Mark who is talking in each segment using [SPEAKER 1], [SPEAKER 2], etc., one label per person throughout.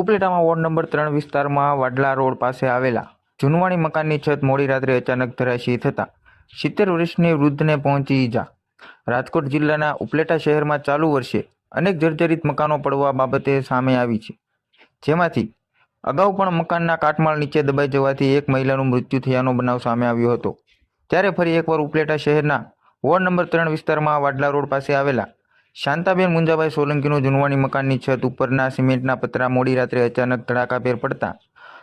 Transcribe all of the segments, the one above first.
[SPEAKER 1] ઉપલેટામાં ward number ત્રણ વિસ્તારમાં Vadla road પાસે આવેલા જૂનવાણી મકાનની છત મોડી રાત્રે અચાનક ધરાશી થતાં સિત્તેર વર્ષની વૃદ્ધને પહોંચી ઈજા. રાજકોટ જિલ્લાના ઉપલેટા શહેરમાં ચાલુ વર્ષે અનેક જર્જરિત મકાનો પડવા બાબતે સામે આવી છે. જેમાંથી અગાઉ પણ મકાનના કાટમાળ નીચે દબાઈ જવાથી એક મહિલાનું મૃત્યુ થયાનો બનાવ સામે આવ્યો હતો. ત્યારે ફરી એકવાર ઉપલેટા શહેરના વોર્ડ નંબર ત્રણ વિસ્તારમાં વાડલા રોડ પાસે આવેલા શાંતાબેન મુંજાભાઈ સોલંકીનું જુનવાણી મકાનની છત ઉપરના સિમેન્ટના પતરા મોડી રાત્રે અચાનક ધડાકાભેર પડતા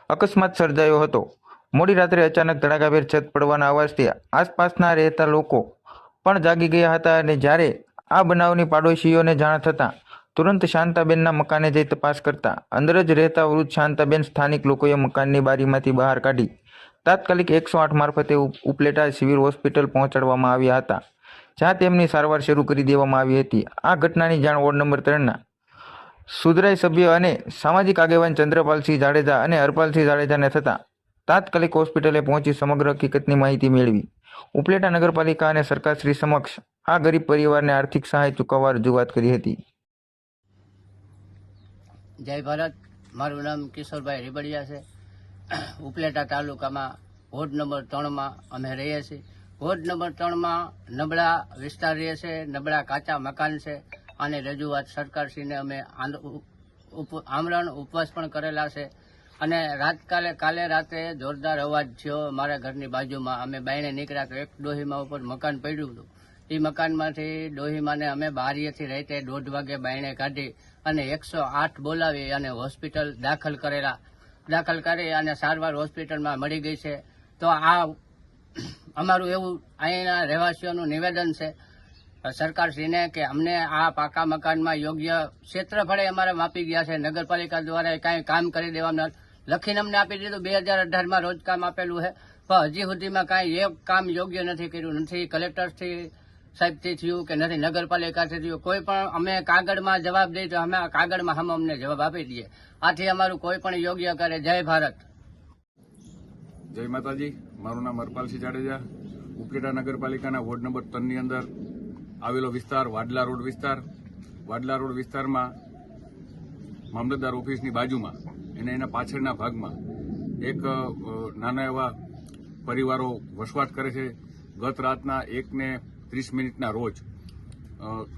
[SPEAKER 1] અકસ્માત સર્જાયો હતો. મોડી રાત્રે અચાનક ધડાકાભેર છત પડવાના અવાજથી આસપાસના રહેતા લોકો પણ જાગી ગયા હતા અને જ્યારે આ બનાવની પાડોશીઓને જાણ થતાં તુરંત શાંતાબેનના મકાને જઈ તપાસ કરતા અંદર જ રહેતા વૃદ્ધ શાંતાબેન સ્થાનિક લોકોએ મકાનની બારીમાંથી બહાર કાઢી તાત્કાલિક એકસો આઠ મારફતે ઉપ- ઉપલેટા સિવિલ હોસ્પિટલ પહોંચાડવામાં આવ્યા હતા. જ્યાં તેમની સારવાર શરૂ કરી દેવામાં આવી હતી. આ ઘટનાની જાણ વોર્ડ નંબર ત્રણના સુધરાઈ સભ્ય અને સામાજિક આગેવાન ચંદ્રપાલસિંહ જાડેજા અને હરપાલસિંહ જાડેજાને થતાં તાત્કાલિક હોસ્પિટલે પહોંચી સમગ્ર હકીકતની માહિતી મેળવી. ઉપલેટા નગરપાલિકા અને સરકારશ્રી સમક્ષ આ ગરીબ પરિવારને આર્થિક સહાય ચૂકવવા રજૂઆત કરી હતી.
[SPEAKER 2] જય ભારત. મારું નામ કિશોરભાઈ રેબડિયા છે. ઉપલેટા તાલુકામાં વોર્ડ નંબર ત્રણમાં અમે રહીએ છીએ. વોર્ડ નંબર ત્રણમાં નબળા વિસ્તાર રહે છે, નબળા કાચા મકાન છે અને રજૂઆત સરકારશ્રીને અમે આમરણ ઉપવાસ પણ કરેલા છે. અને રાતકાલે કાલે રાતે જોરદાર અવાજ થયો મારા ઘરની બાજુમાં. અમે બાયણે નીકળ્યા તો એક ડોહીમાં ઉપર મકાન પડ્યું હતું. એ મકાનમાંથી ડોહીમાને અમે બારીએથી રહેતે દોઢ વાગે બાયણે કાઢી અને એકસો આઠ બોલાવી અને હોસ્પિટલ દાખલ કરેલા. દાખલ કરી અને સારવાર હોસ્પિટલમાં મળી ગઈ છે. તો આ અમારું એવું અહીંના રહેવાસીઓનું નિવેદન છે, સરકારશ્રીને કે અમને આ પાકા મકાનમાં યોગ્ય ક્ષેત્રફળે અમારે માપી ગયા છે. નગરપાલિકા દ્વારા કાંઈ કામ કરી દેવામાં લખીને અમને આપી દીધું. બે હજાર અઢારમાં રોજ કામ આપેલું છે. પણ હજી સુધીમાં કાંઈ એક કામ યોગ્ય નથી કર્યું. નથી કલેક્ટરથી સાહેબથી થયું કે નથી નગરપાલિકાથી થયું. કોઈ પણ અમે કાગળમાં જવાબ દઈએ તો અમે કાગળમાં હમ અમને જવાબ આપી દઈએ. આથી અમારું કોઈ પણ યોગ્ય કરે. જય ભારત.
[SPEAKER 3] જય માતાજી. મારું નામ હરપાલસિંહ જાડેજા. ઉપલેટા નગરપાલિકાના વોર્ડ નંબર ત્રણની અંદર આવેલો વિસ્તાર વાડલા રોડ વિસ્તાર. વાડલા રોડ વિસ્તારમાં મામલતદાર ઓફિસની બાજુમાં અને એના પાછળના ભાગમાં એક નાના એવા પરિવારો વસવાટ કરે છે. ગત રાતના એકને ત્રીસ મિનિટના રોજ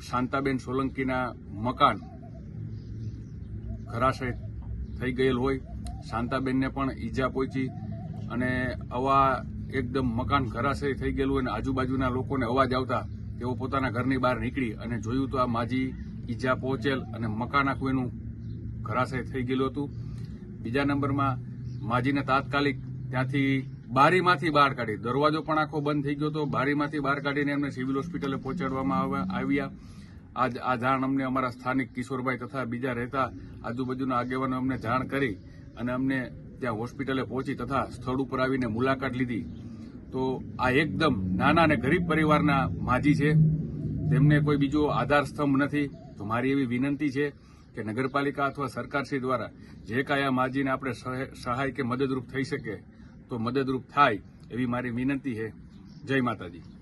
[SPEAKER 3] શાંતાબેન સોલંકીના મકાન ઘરાશય થઈ ગયેલ હોય. શાંતાબેનને પણ ઈજા પહોંચી. અને આવા એકદમ મકાન ઘરાશય થઈ ગયેલું અને આજુબાજુના લોકોને અવાજ આવતા તેઓ પોતાના ઘરની બહાર નીકળી અને જોયું તો આ માજી ઈજા પહોંચેલ અને મકાન આખું એનું ઘરાશય થઈ ગયેલું હતું. બીજા નંબરમાં માજીને તાત્કાલિક ત્યાંથી બારીમાંથી બહાર કાઢી, દરવાજો પણ આખો બંધ થઈ ગયો હતો. બારીમાંથી બહાર કાઢીને એમને સિવિલ હોસ્પિટલે પહોંચાડવામાં આવ્યા. આજ આ જાણ અમને અમારા સ્થાનિક કિશોરભાઈ તથા બીજા રહેતા આજુબાજુના આગેવાનો અમને જાણ કરી અને અમને ત્યાં હોસ્પિટલે પહોંચી તથા સ્થળ ઉપર આવીને મુલાકાત લીધી. તો આ એકદમ નાના અને ગરીબ પરિવારના માજી છે. તેમને કોઈ બીજો આધાર સ્તંભ નથી. તો મારી એવી વિનંતી છે કે નગરપાલિકા અથવા સરકારશ્રી દ્વારા જે કાંઈ આ માજીને આપણે સહાય કે મદદરૂપ થઈ શકે, તો મદદરૂપ થાય એવી મારી વિનંતી છે. જય માતાજી.